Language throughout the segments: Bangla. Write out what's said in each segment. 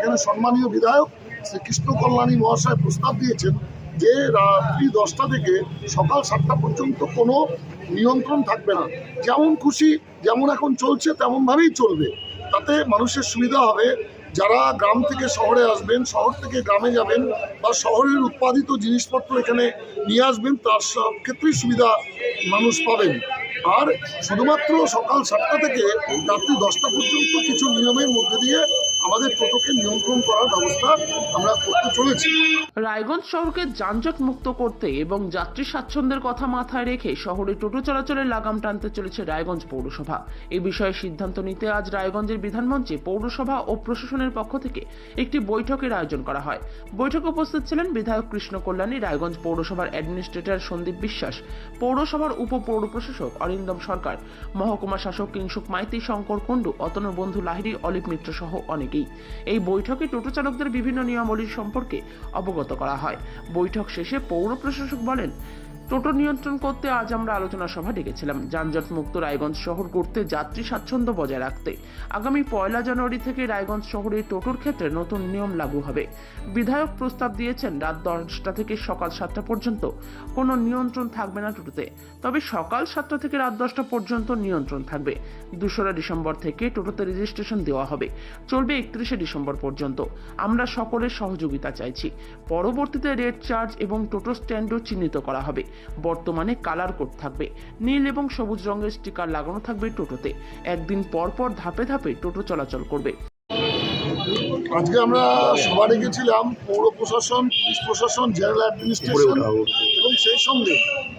এখানে সম্মানীয় বিধায়ক শ্রী কৃষ্ণ কল্যাণী মহাশয় প্রস্তাব দিয়েছেন যে রাত্রি দশটা থেকে সকাল সাতটা পর্যন্ত কোনো নিয়ন্ত্রণ থাকবে না। যেমন খুশি, যেমন এখন চলছে, তেমনভাবেই চলবে। তাতে মানুষের সুবিধা হবে। যারা গ্রাম থেকে শহরে আসবেন, শহর থেকে গ্রামে যাবেন বা শহরের উৎপাদিত জিনিসপত্র এখানে নিয়ে আসবেন, তার সব ক্ষেত্রেই সুবিধা মানুষ পাবেন। আর শুধুমাত্র সকাল সাতটা থেকে রাত্রি দশটা পর্যন্ত কিছু নিয়মের মধ্যে দিয়ে আমাদের টোটোকে নিয়ন্ত্রণ করার ব্যবস্থা আমরা করতে চলেছি। রায়গঞ্জ শহরকে যানজট মুক্ত করতে এবং যাত্রী স্বাচ্ছন্দ্যের কথা মাথায় রেখে শহরে টোটো চলাচলের লাগাম টানতে চলেছে রায়গঞ্জ পৌরসভা। এ বিষয়ে সিদ্ধান্ত নিতে আজ রায়গঞ্জের বিধানমঞ্চে পৌরসভা ও প্রশাসনের পক্ষ থেকে একটি বৈঠকের আয়োজন করা হয়। বৈঠকে উপস্থিত ছিলেন বিধায়ক কৃষ্ণ কল্যাণী, রায়গঞ্জ পৌরসভার অ্যাডমিনিস্ট্রেটর সন্দীপ বিশ্বাস, পৌরসভার উপ পৌর প্রশাসক অরিন্দম সরকার, মহকুমা শাসক কিংসুক মাইতি শঙ্কর কুণ্ডু, অতনু বন্ধু লাহিড়ী, অলিপ মিত্র সহ অনেকেই এই বৈঠকে টোটো চালকদের বিভিন্ন নিয়মাবলী সম্পর্কে অবগত করা হয়। বৈঠক শেষে পৌর প্রশাসক বলেন টোটো নিয়ন্ত্রণ করতে আজ আমরা আলোচনা সভা ডেকেছিলাম। যানজট মুক্ত রায়গঞ্জ শহর করতে যাত্রী স্বাচ্ছন্দ্য বজায় রাখতে। আগামী পয়লা জানুয়ারি থেকে রায়গঞ্জ শহরে টোটোর ক্ষেত্রে নতুন নিয়ম লাগু হবে। বিধায়ক প্রস্তাব দিয়েছেন, রাত দশটা থেকে সকাল সাতটা পর্যন্ত কোনো নিয়ন্ত্রণ থাকবে না টোটোতে। তবে সকাল সাতটা থেকে রাত দশটা পর্যন্ত নিয়ন্ত্রণ থাকবে। দোসরা ডিসেম্বর থেকে টোটোতে রেজিস্ট্রেশন দেওয়া হবে। চলবে একত্রিশে ডিসেম্বর পর্যন্ত। আমরা সকলের সহযোগিতা চাইছি। পরবর্তীতে রেড চার্জ এবং টোটো স্ট্যান্ডও চিহ্নিত করা হবে। বর্তমানে কালার কোড থাকবে। নীল এবং সবুজ রঙের স্টিকার লাগানো থাকবে টোটোতে। একদিন পর পর ধাপে ধাপে টোটো চলাচল করবে। আজকে আমরা সভা ডেকেছিলাম পৌর প্রশাসন পুলিশ প্রশাসন জেনারেল অ্যাডমিনিস্ট্রেশন এবং সেই সঙ্গে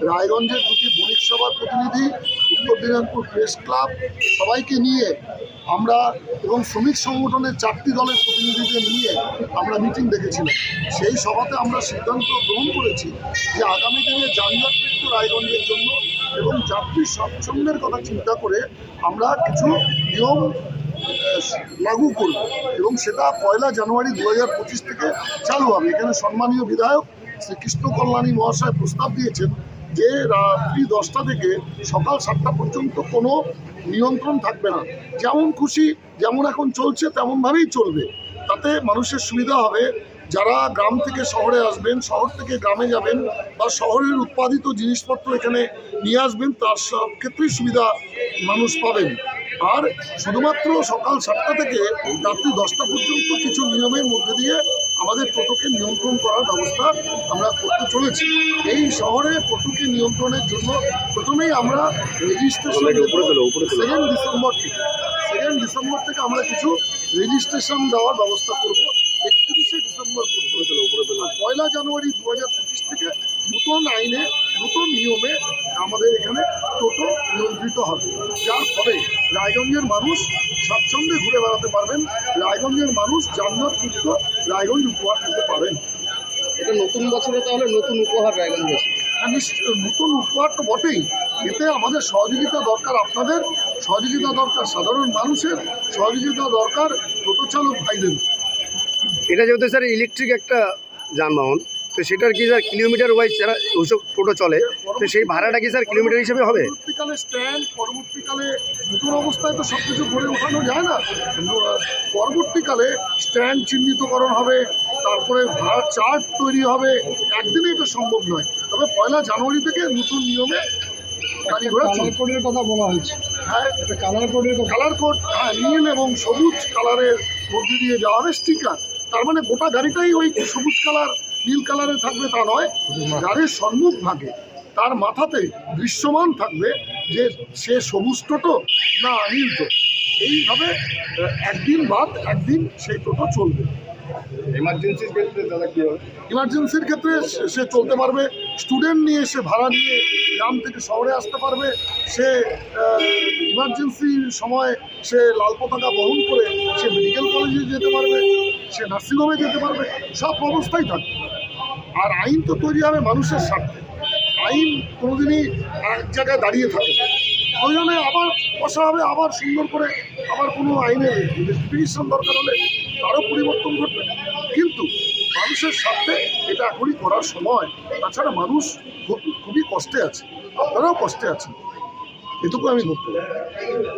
রায়গঞ্জের দুটি বণিক সভার প্রতিনিধি উত্তর দিনাজপুর প্রেস ক্লাব সবাইকে নিয়ে আমরা এবং শ্রমিক সংগঠনের চারটি দলের প্রতিনিধিদের নিয়ে আমরা মিটিং দেখেছিলাম সেই সভাতে আমরা সিদ্ধান্ত গ্রহণ করেছি যে আগামী দিনে যানজটমুক্ত রায়গঞ্জের জন্য এবং যাত্রী স্বাচ্ছন্দ্যের কথা চিন্তা করে আমরা কিছু নিয়ম লাগু করব। এবং সেটা পয়লা জানুয়ারি দু পঁচিশ থেকে চালু হবে। এখানে সম্মানীয় বিধায়ক শ্রী কৃষ্ণ কল্যাণী মহাশয় প্রস্তাব দিয়েছেন যে রাত্রি দশটা থেকে সকাল সাতটা পর্যন্ত কোনো নিয়ন্ত্রণ থাকবে না। যেমন খুশি, যেমন এখন চলছে, তেমনভাবেই চলবে। তাতে মানুষের সুবিধা হবে। যারা গ্রাম থেকে শহরে আসবেন, শহর থেকে গ্রামে যাবেন বা শহরের উৎপাদিত জিনিসপত্র এখানে নিয়ে আসবেন, তার সব ক্ষেত্রেই সুবিধা মানুষ পাবেন। আর শুধুমাত্র সকাল সাতটা থেকে রাত্রি দশটা পর্যন্ত কিছু নিয়মের মধ্যে দিয়ে আমাদের টোটোকে নিয়ন্ত্রণ করার ব্যবস্থা আমরা করতে চলেছি। এই শহরে টোটোকে নিয়ন্ত্রণের জন্য প্রথমেই আমরা রেজিস্ট্রেশন সেকেন্ড ডিসেম্বর থেকে সেকেন্ড ডিসেম্বর থেকে আমরা কিছু রেজিস্ট্রেশন দেওয়ার ব্যবস্থা করব। একত্রিশে ডিসেম্বর পর্যন্ত। পয়লা জানুয়ারি দু হাজার পঁচিশ থেকে নতুন আইনে নতুন নিয়মে আমাদের এখানে টোটো নিয়ন্ত্রিত হবে। যার ফলে রায়গঞ্জের মানুষ স্বাচ্ছন্দ্যে ঘুরে বেড়াতে পারবেন। রায়গঞ্জের মানুষ যানজট মুক্ত রায়গঞ্জ উপহার দিতে পারেন এটা নতুন বছরে তাহলে নতুন উপহার রায়গঞ্জবাসী আর নতুন উপহার তো বটেই। এতে আমাদের সহযোগিতা দরকার আপনাদের সহযোগিতা দরকার সাধারণ মানুষের সহযোগিতা দরকার টোটো চালক ভাইদের। এটা যেহেতু স্যার ইলেকট্রিক একটা যানবাহন তো সেটার কি স্যার কিলোমিটার ওয়াইজ যারা ওইসব টোটো চলে তো সেই ভাড়াটা কি স্যার কিলোমিটার হিসেবে হবে? পরবর্তীকালে স্ট্যান্ড পরবর্তীকালে নতুন অবস্থায় তো সব কিছু গড়ে ওঠানো যায় না। পরবর্তীকালে স্ট্যান্ড চিহ্নিতকরণ হবে তারপরে ভাড়া চার্ট তৈরি হবে। একদিনে এটা সম্ভব নয়। তবে পয়লা জানুয়ারি থেকে নতুন নিয়মে গাড়ি ঘোড়া চলবে। কোডের কথা বলা হয়েছে। হ্যাঁ। এটা কালার কোডের কালার কোড হ্যাঁ নীল এবং সবুজ কালারের মধ্যে দিয়ে যাওয়া হবে স্টিকার তার মানে গোটা গাড়িটাই ওই সবুজ কালার নীল কালারে থাকবে তা নয় গাড়ির সম্মুখ ভাগে। তার মাথাতে দৃশ্যমান থাকবে যে সে সবুজ টোটো না নীল টোটো। এইভাবে একদিন বাদ একদিন সেই টোটো চলবে। এমার্জেন্সির ক্ষেত্রে দাদা কি হবে? ইমার্জেন্সির ক্ষেত্রে সে- সে চলতে পারবে। স্টুডেন্ট নিয়ে সে ভাড়া নিয়ে গ্রাম থেকে শহরে আসতে পারবে। সে ইমার্জেন্সির সময় সে লাল পতাকা বহন করে সে মেডিকেল কলেজে যেতে পারবে। সে নার্সিংহোমে যেতে পারবে, সব অবস্থায় থাকবে। আর আইন তো তৈরি হবে মানুষের স্বার্থে। আইন কোনোদিনই এক জায়গায় দাঁড়িয়ে থাকে না। ওই জন্য আবার বসা হবে, আবার সুন্দর করে আবার কোনো আইনের রেস্ট্রিকশন দরকার হলে তারও পরিবর্তন ঘটবে। কিন্তু মানুষের স্বার্থে এটা এখনই করার সময়। তাছাড়া মানুষ খুব, খুবই কষ্টে আছে। আপনারাও কষ্টে আছেন। এটুকু আমি বলতে